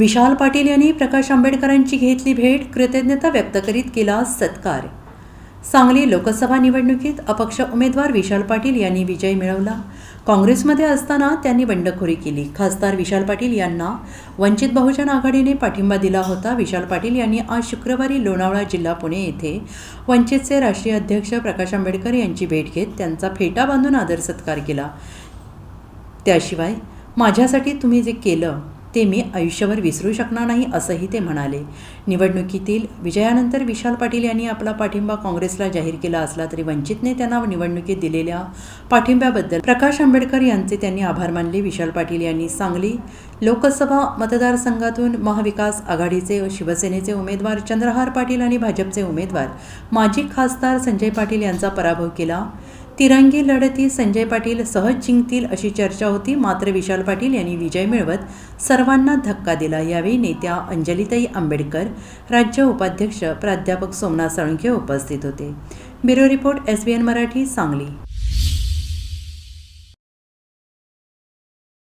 विशाल पाटील यांनी प्रकाश आंबेडकरांची घेतली भेट कृतज्ञता व्यक्त करीत केला सत्कार. सांगली लोकसभा निवडणुकीत अपक्ष उमेदवार विशाल पाटील यांनी विजय मिळवला. काँग्रेसमध्ये असताना त्यांनी बंडखोरी केली. खासदार विशाल पाटील यांना वंचित बहुजन आघाडीने पाठिंबा दिला होता. विशाल पाटील यांनी आज शुक्रवारी लोणावळा जिल्हा पुणे येथे वंचितचे राष्ट्रीय अध्यक्ष प्रकाश आंबेडकर यांची भेट घेत त्यांचा फेटा बांधून आदर सत्कार केला. त्याशिवाय माझ्यासाठी तुम्ही जे केलं ते मी आयुष्यभर विसरू शकणार नाही असंही ते म्हणाले. निवडणुकीतील विजयानंतर विशाल पाटील यांनी आपला पाठिंबा काँग्रेसला जाहीर केला असला तरी वंचितने त्यांना निवडणुकीत दिलेल्या पाठिंब्याबद्दल प्रकाश आंबेडकर यांचे त्यांनी आभार मानले. विशाल पाटील यांनी सांगली लोकसभा मतदारसंघातून महाविकास आघाडीचे शिवसेनेचे उमेदवार चंद्रहार पाटील आणि भाजपचे उमेदवार माजी खासदार संजय पाटील यांचा पराभव केला. तिरंगी लढतीत संजय पाटील सहज जिंकतील अशी चर्चा होती. मात्र विशाल पाटील यांनी विजय मिळवत सर्वांना धक्का दिला. यावेळी नेत्या अंजलीताई आंबेडकर राज्य उपाध्यक्ष प्राध्यापक सोमनाथ साळुंखे उपस्थित होते. Bureau report S B N Marathi Sangli.